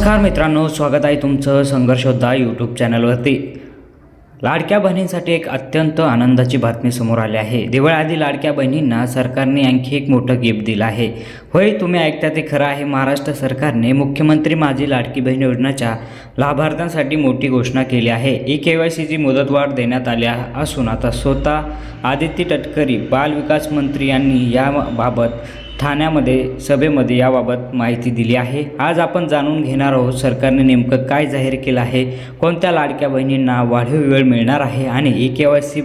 नमस्कार मित्रांनो स्वागत आहे तुमचं संघर्षोद्धा यूट्यूब चॅनलवरती. लाडक्या बहिणींसाठी एक अत्यंत आनंदाची बातमी समोर आली आहे. दिवाळीआधी लाडक्या बहिणींना सरकारने आणखी एक मोठं गिफ्ट दिलं आहे. होय तुम्ही ऐकता ते खरं आहे. महाराष्ट्र सरकारने मुख्यमंत्री माझी लाडकी बहीण योजनेच्या लाभार्थ्यांसाठी मोठी घोषणा केली आहे. ई के वाय सीची मुदतवाढ देण्यात आली असून आता स्वतः आदित्य तटकरी बाल विकास मंत्री यांनी याबाबत ठाण्यामध्ये सभेमध्ये याबाबत माहिती दिली आहे. आज आपण जाणून घेणार आहोत सरकारने नेमकं काय जाहीर केलं आहे कोणत्या लाडक्या बहिणींना वाढीव वेळ मिळणार आहे आणि ई के वाय सी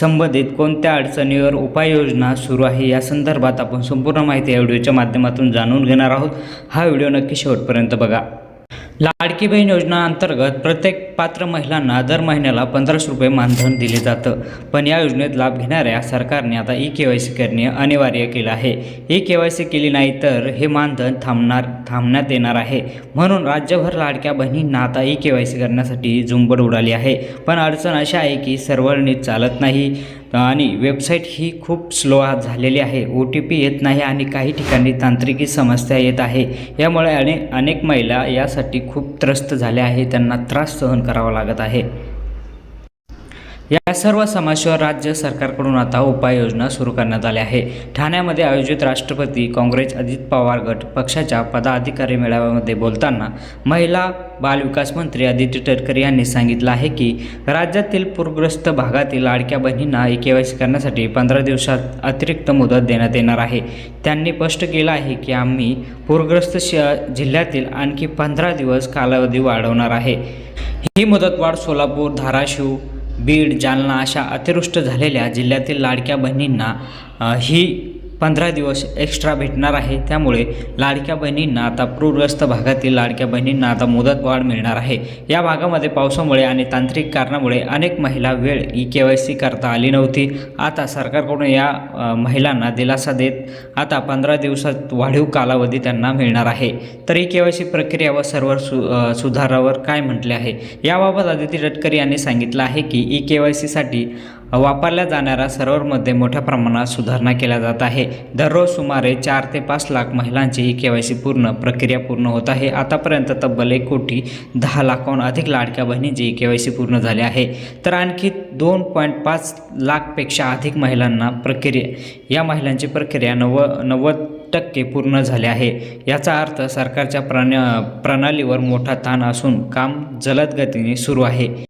संबंधित कोणत्या अडचणीवर उपाययोजना सुरू आहे या संदर्भात आपण संपूर्ण माहिती या व्हिडिओच्या माध्यमातून जाणून घेणार आहोत. हा व्हिडिओ नक्की शेवटपर्यंत बघा. लाडकी बहीण योजना अंतर्गत प्रत्येक पात्र महिलांना दर महिन्याला पंधराशे रुपये मानधन दिले जातं. पण या योजनेत लाभ घेणाऱ्या सरकारने आता ई के वाय सी करणे अनिवार्य केलं आहे. ई के वाय सी केली नाही तर हे मानधन थांबणार थांबण्यात येणार आहे. म्हणून राज्यभर लाडक्या बहिणींना आता ई के वाय सी करण्यासाठी झुंबड उडाली आहे. पण अडचण अशी आहे की सर्व नीट चालत नाही. आणि वेबसाईट ही खूप स्लो झालेली आहे. ओ टी पी येत नाही आणि काही ठिकाणी तांत्रिकी समस्या येत आहे. यामुळे अनेक अनेक महिला यासाठी खूप त्रस्त झाल्या आहे त्यांना त्रास सहन करावा लागत आहे. या सर्व समस्येवर राज्य सरकारकडून आता उपाययोजना सुरू करण्यात आल्या आहे ठाण्यामध्ये आयोजित राष्ट्रपती काँग्रेस अजित पवार गट पक्षाच्या पदाधिकारी मेळाव्यामध्ये बोलताना महिला बालविकास मंत्री आदित्य तटकरे यांनी सांगितलं आहे की राज्यातील पूरग्रस्त भागातील लाडक्या बहिणींना ई के वाय सी करण्यासाठी पंधरा दिवसात अतिरिक्त मुदत देण्यात येणार आहे. त्यांनी स्पष्ट केलं आहे की आम्ही पूरग्रस्त श जिल्ह्यातील आणखी पंधरा दिवस कालावधी वाढवणार आहे. ही मुदतवाढ सोलापूर धाराशिव बीड जालना अशा अतिवृष्ट झालेल्या जिल्ह्यातील लाडक्या बहिणींना ही पंधरा दिवस एक्स्ट्रा भेटणार आहे. त्यामुळे लाडक्या बहिणींना आता पूरग्रस्त भागातील लाडक्या बहिणींना आता मुदतवाढ मिळणार आहे. या भागामध्ये पावसामुळे आणि तांत्रिक कारणामुळे अनेक महिला वेळ ई के वाय सी करता आली नव्हती. आता सरकारकडून या महिलांना दिलासा देत आता पंधरा दिवसात वाढीव कालावधी त्यांना मिळणार आहे. तर ई के वाय सी प्रक्रिया व सर्व सु सुधारावर काय म्हटले आहे? याबाबत आदिती तटकरे यांनी सांगितलं आहे की ई के वाय सीसाठी वापरल्या जाणाऱ्या सर्व्हरमध्ये मोठ्या प्रमाणात सुधारणा केल्या जात आहे. दररोज सुमारे चार ते पाच लाख महिलांची ही के वाय सी पूर्ण प्रक्रिया पूर्ण होत आहे. आतापर्यंत तब्बल एक कोटी दहा लाखाहून अधिक लाडक्या बहिणींची के वाय सी पूर्ण झाली आहे. तर आणखी दोन पॉईंट पाच लाखपेक्षा अधिक महिलांना प्रक्रिया या महिलांची प्रक्रिया नव्व नव्वद टक्के पूर्ण झाले आहे. याचा अर्थ सरकारच्या प्रण प्रणालीवर मोठा ताण असून काम जलद गतीने सुरू आहे.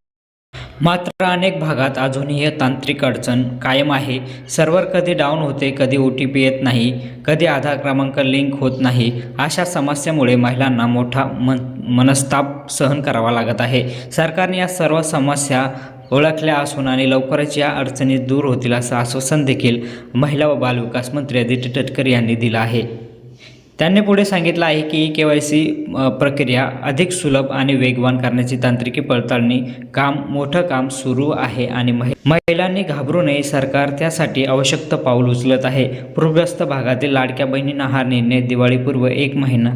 मात्र अनेक भागात अजूनही हे तांत्रिक अडचण कायम आहे. सर्व्हर कधी डाऊन होते कधी ओ टी पी येत नाही कधी आधार क्रमांक लिंक होत नाही अशा समस्येमुळे महिलांना मोठा मन मनस्ताप सहन करावा लागत आहे. सरकारने या सर्व समस्या ओळखल्या असून आणि लवकरच या अडचणी दूर होतील असं आश्वासन देखील महिला व बालविकास मंत्री आदित्य तटकरे यांनी दिलं आहे. त्यांनी पुढे सांगितलं आहे की ई के वाय सी प्रक्रिया अधिक सुलभ आणि वेगवान करण्याची तांत्रिकी पडताळणी काम मोठं काम सुरू आहे आणि महि महिलांनी घाबरू नये सरकार त्यासाठी आवश्यक पाऊल उचलत आहे. पूरग्रस्त भागातील लाडक्या बहिणींना हा निर्णय दिवाळीपूर्व एक महिना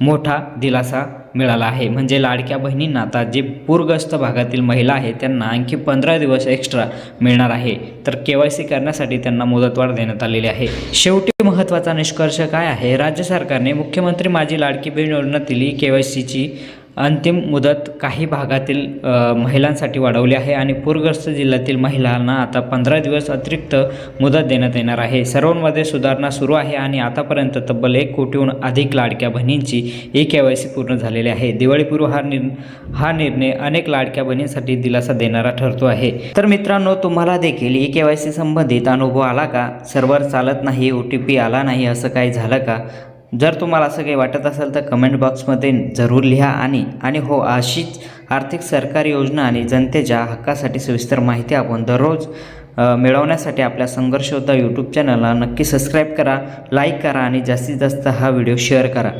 मोठा दिलासा मिळाला आहे. म्हणजे लाडक्या बहिणींना आता जे पूरग्रस्त भागातील महिला आहेत त्यांना आणखी पंधरा दिवस एक्स्ट्रा मिळणार आहे. तर के वाय सी करण्यासाठी त्यांना मुदतवाढ देण्यात आलेली आहे. शेवटी महत्त्वाचा निष्कर्ष काय आहे? राज्य सरकारने मुख्यमंत्री माझी लाडकी बहीण योजनेतील ई के वाय सीची अंतिम मुदत काही भागातील महिलांसाठी वाढवली आहे आणि पूरग्रस्त जिल्ह्यातील महिलांना आता पंधरा दिवस अतिरिक्त मुदत देण्यात येणार आहे. सर्वांमध्ये सुधारणा सुरू आहे आणि आतापर्यंत तब्बल एक कोटीहून अधिक लाडक्या बहिणींची ई के वाय सी पूर्ण झालेली आहे. दिवाळीपूर्व हा निर हा निर्णय अनेक लाडक्या बहिणींसाठी दिलासा देणारा ठरतो आहे. तर मित्रांनो तुम्हाला देखील ई के वाय सी संबंधित अनुभव आला का? सर्व्हर चालत नाही ओ टी पी आला नाही असं काही झालं का? जर तुम्हाला असं काही वाटत असेल तर कमेंट बॉक्समध्ये जरूर लिहा आणि आणि हो अशीच आर्थिक सरकारी योजना आणि जनतेच्या हक्कासाठी सविस्तर माहिती आपण दररोज मिळवण्यासाठी आपल्या संघर्ष होता यूट्यूब चॅनलला नक्की सबस्क्राईब करा लाईक करा आणि जास्तीत जास्त हा व्हिडिओ शेअर करा.